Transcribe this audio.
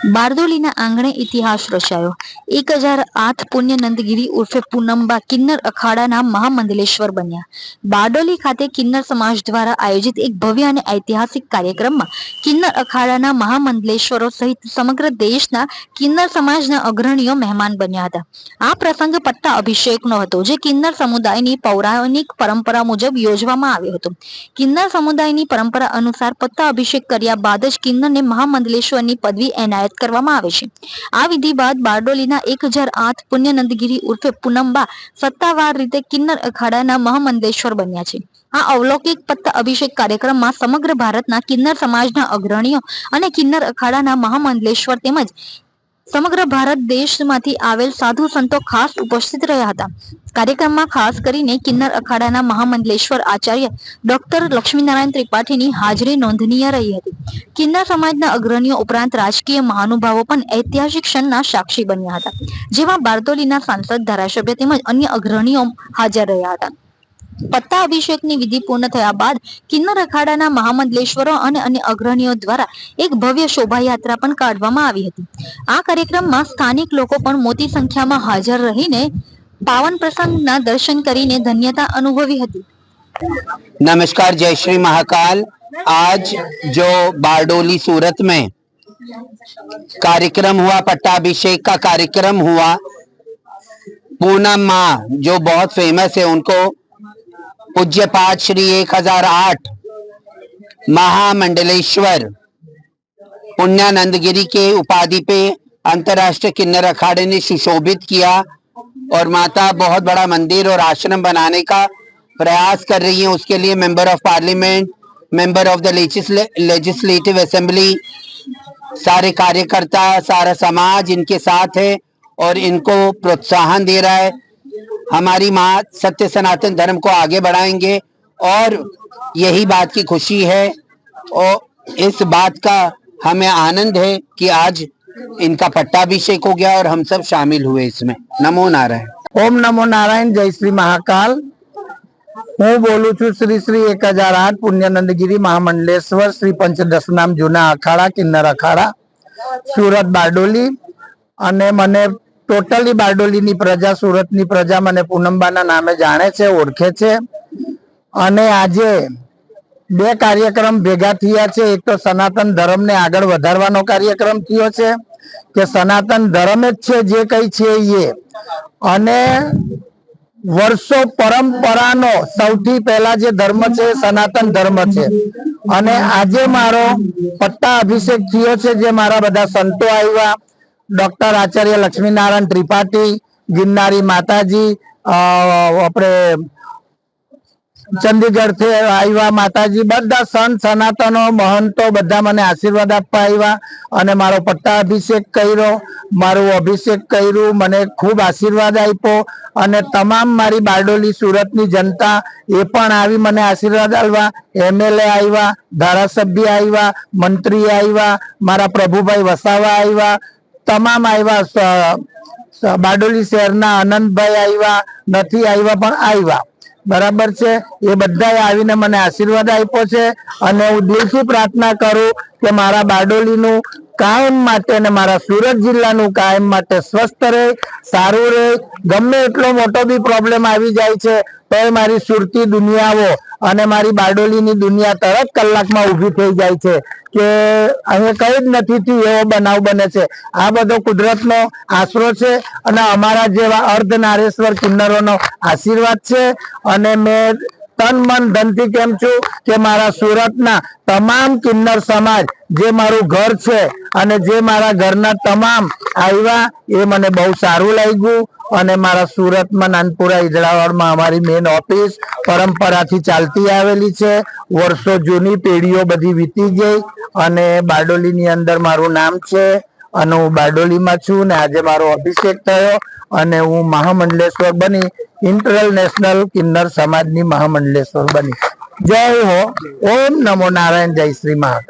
બારદોલીના આંગણે ઇતિહાસ રચાયો. એક હજાર આઠ પુણ્ય નંદગીરી ઉર્ફે પૂનમબા કિન્નર અખાડાના મહામંડલેશ્વર બન્યા. બારડોલી ખાતે કિન્નર સમાજ દ્વારા આયોજિત એક ભવ્ય અને ઐતિહાસિક કાર્યક્રમમાં કિન્નર અખાડાના મહામંડલેશ્વરો સહિત સમગ્ર દેશના કિન્નર સમાજના અગ્રણીઓ મહેમાન બન્યા હતા. આ પ્રસંગ પટ્ટા અભિષેકનો હતો, જે કિન્નર સમુદાયની પૌરાણિક પરંપરા મુજબ યોજવામાં આવ્યો હતો. કિન્નર સમુદાયની પરંપરા અનુસાર પત્તા અભિષેક કર્યા બાદ જ કિન્નરને મહામંડલેશ્વરની પદવી એનાયત કરવામાં આવે છે. આ વિધિ બાદ બારડોલીના એક હજાર આઠ ઉર્ફે પૂનમબા સત્તાવાર રીતે કિન્નર અખાડાના મહામંદેશ્વર બન્યા છે. આ અવલૌકિક પત્તા અભિષેક કાર્યક્રમમાં સમગ્ર ભારતના કિન્નર સમાજના અગ્રણીઓ અને કિન્નર અખાડાના મહામંડલેશ્વર તેમજ સમગ્ર ભારત દેશમાંથી આવેલ સાધુ સંતો ખાસ ઉપસ્થિત રહ્યા હતા. કાર્યક્રમમાં ખાસ કરીને કિન્નર અખાડાના મહામંડલેશ્વર આચાર્ય ડોક્ટર લક્ષ્મીનારાયણ ત્રિપાઠીની હાજરી નોંધનીય રહી હતી. કિન્નર સમાજના અગ્રણીઓ ઉપરાંત રાજકીય મહાનુભાવો પણ ઐતિહાસિક ક્ષણના સાક્ષી બન્યા હતા. જેમાં બારદોલીના સાંસદ, ધારાસભ્ય તેમજ અન્ય અગ્રણીઓ હાજર રહ્યા હતા. પત્તા અભિષેકની વિધિ પૂર્ણ થયા બાદ કિન્નર અખાડાના મહામંડલેશ્વરો અને અન્ય અગ્રણીઓ દ્વારા એક ભવ્ય શોભાયાત્રા પણ કાઢવામાં આવી હતી આ કાર્યક્રમમાં સ્થાનિક લોકો પણ મોટી સંખ્યામાં હાજર રહીને પાવન પ્રસંગના દર્શન કરીને ધન્યતા અનુભવી હતી नमस्कार जय श्री महाकाल आज जो बारडोली सूरत में कार्यक्रम हुआ पट्टाभिषेक का कार्यक्रम हुआ पूनम माँ जो बहुत फेमस है उनको पूज्य पाठ श्री एक हज़ार आठ, महामंडलेश्वर पुण्यानंद गिरी के उपाधि पे अंतर्राष्ट्रीय किन्नर अखाड़े ने सुशोभित किया और माता बहुत बड़ा मंदिर और आश्रम बनाने का प्रयास कर रही है। उसके लिए member of parliament, member of the legislative assembly, सारे कार्यकर्ता, सारा समाज इनके साथ है और इनको प्रोत्साहन दे रहा है। हमारी माँ सत्य सनातन धर्म को आगे बढ़ाएंगे और यही बात की खुशी है और इस बात का हमें आनंद है कि आज इनका पट्टाभिषेक हो गया और हम सब शामिल हुए इसमें नमो नारायण ઓમ નમો નારાયણ જય શ્રી મહાકાલ હું બોલું છું શ્રી શ્રી એક હજાર આઠ પુણ્યનંદગીરી મહામંડલેશ્વર શ્રી પંચદશનામ જૂના અખાડા કિન્નર અખાડા સુરત બારડોલી અને મને ટોટલી બારડોલીની પ્રજા, સુરતની પ્રજા મને પૂનમબાના નામે જાણે છે, ઓળખે છે. અને આજે બે કાર્યક્રમ ભેગા થયા છે. એક તો સનાતન ધર્મને આગળ વધારવાનો કાર્યક્રમ થયો છે, કે સનાતન ધર્મ જ છે જે કઈ છે એ. અને વર્ષો પરંપરાનો સૌથી પહેલા જે ધર્મ છે, સનાતન ધર્મ છે. અને આજે મારો પટ્ટા અભિષેક થયો છે, જે મારા બધા સંતો આવ્યા. ડોક્ટર આચાર્ય લક્ષ્મીનારાયણ ત્રિપાઠી, ગિરનારી માતાજી આપણે ચંદીગઢથી આવ્યા માતાજી, બધા સંત, સનાતનો, મહંતો, બધા મને આશીર્વાદ આપવા આવ્યા અને મારો પટ્ટાભિષેક કર્યો, મારું અભિષેક કર્યું, મને ખૂબ આશીર્વાદ આપ્યો અને તમામ મારી બારડોલી સુરતની જનતા એ પણ આવી મને આશીર્વાદ આલવા, એમએલએ આવ્યા, ધારાસભ્ય આવ્યા, મંત્રી આવ્યા, મારા પ્રભુભાઈ વસાવા આવ્યા તમામ આવ્યા બારડોલી શહેરના આનંદભાઈ આવ્યા નથી આવ્યા પણ આવ્યા બરાબર છે? એ બધાએ આવીને મને આશીર્વાદ આપ્યો છે અને હું દિલથી પ્રાર્થના કરું કે મારા બારડોલીનું કાયમ માટે અને મારા સુરત જિલ્લાનું કાયમ માટે સ્વસ્થ રહે, સારું રહે. ગમે એટલો મોટો બી પ્રોબ્લેમ આવી જાય છે તો એ મારી સુરતી દુનિયાઓ અને મારી બારડોલીની દુનિયા તરત કલાકમાં ઊભી થઈ જાય છે. કે અહીં કઈ જ નથી થયું, એવો બનાવ બને છે. આ બધો કુદરતનો આશરો છે અને અમારા જેવા અર્ધ નારેશ્વર કિન્નરોનો આશીર્વાદ છે. અને મેં તન મન ધનથી કેમ છું કે મારા સુરતના તમામ કિન્નર સમાજ જે મારું ઘર છે અને જે મારા ઘરના તમામ આવ્યા, એ મને બહુ સારું લાગ્યું અને મારા સુરતમાં નાનપુરા ઈદડાવાડમાં અમારી મેન ઓફિસ પરંપરાથી ચાલતી આવેલી છે. વર્ષો જૂની પેઢીઓ બધી વીતી ગઈ અને બારડોલીની અંદર મારું નામ છે. અને હું બારડોલીમાં છું ને આજે મારો અભિષેક થયો અને હું મહામંડલેશ્વર બની ઇન્ટરનેશનલ કિન્નર સમાજની મહામંડલેશ્વર બની. જય હો, ઓમ નમો નારાયણ, જય શ્રી મહાકાળ